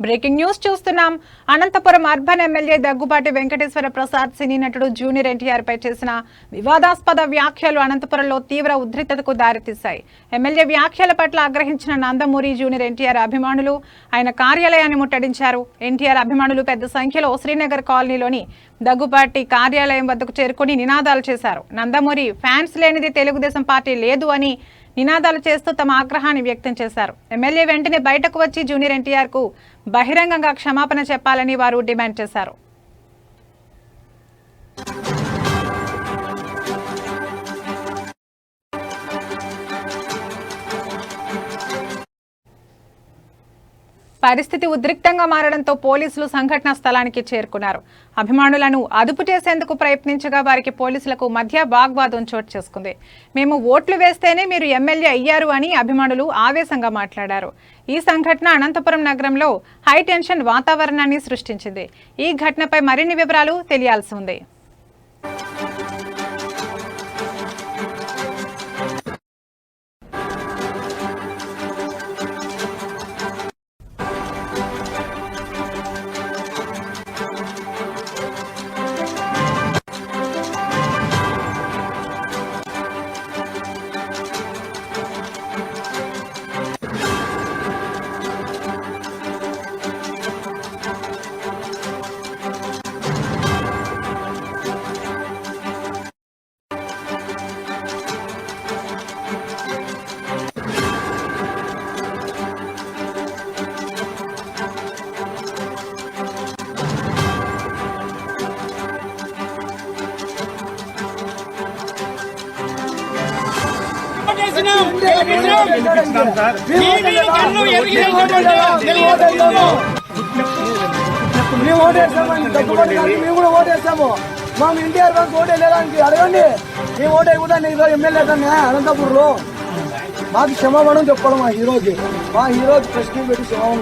Breaking news చూస్తున్నాం. Anantapuram urban MLA Daggubati Venkateswara Prasad cine నటుడు junior NTR పై చేసిన వివాదాస్పద వ్యాఖ్యలు అనంతపురంలో తీవ్ర ఉద్రిక్తతకు దారితీశాయి. ఎమ్మెల్యే వ్యాఖ్యల పట్ల ఆగ్రహించిన నందమూరి జూనియర్ ఎన్టీఆర్ అభిమానులు ఆయన కార్యాలయాన్ని ముట్టడించారు. ఎన్టీఆర్ అభిమానులు పెద్ద సంఖ్యలో శ్రీనగర్ కాలనీలోని దగ్గుబాటి కార్యాలయం వద్దకు చేరుకుని నినాదాలు చేశారు. నందమూరి ఫ్యాన్స్ లేనిది తెలుగుదేశం పార్టీ లేదు అని నినాదాలు చేస్తూ తమ ఆగ్రహాన్ని వ్యక్తం చేశారు. ఎమ్మెల్యే వెంటనే బయటకు వచ్చి జూనియర్ ఎన్టీఆర్కు బహిరంగంగా క్షమాపణ చెప్పాలని వారు డిమాండ్ చేశారు. పరిస్థితి ఉద్రిక్తంగా మారడంతో పోలీసులు సంఘటనా స్థలానికి చేరుకున్నారు. అభిమానులను అదుపు చేసేందుకు ప్రయత్నించగా వారికి పోలీసులకు మధ్య వాగ్వాదం చోటు చేసుకుంది. మేము ఓట్లు వేస్తేనే మీరు ఎమ్మెల్యే అయ్యారు అని అభిమానులు ఆవేశంగా మాట్లాడారు. ఈ సంఘటన అనంతపురం నగరంలో హై టెన్షన్ వాతావరణాన్ని సృష్టించింది. ఈ ఘటనపై మరిన్ని వివరాలు తెలియాల్సి ఉంది. చేసినాం గెలిపించినాం మీ కన్ను ఎరిగినటువంటి మేము ఓటేస్తామని దగ్గుబాటి గారికి మేము కూడా ఓటేస్తాము మాకు ఎన్టీఆర్ గారికి ఓటే లేదానికి అడగండి. మేము ఓటే కూడా నేను ఎమ్మెల్యే కన్నా అనంతపూర్లో. మాకు క్షమాపణం చెప్పడం మా హీరోకి. మా హీరోకి ప్రశ్న పెట్టి క్షమాపణ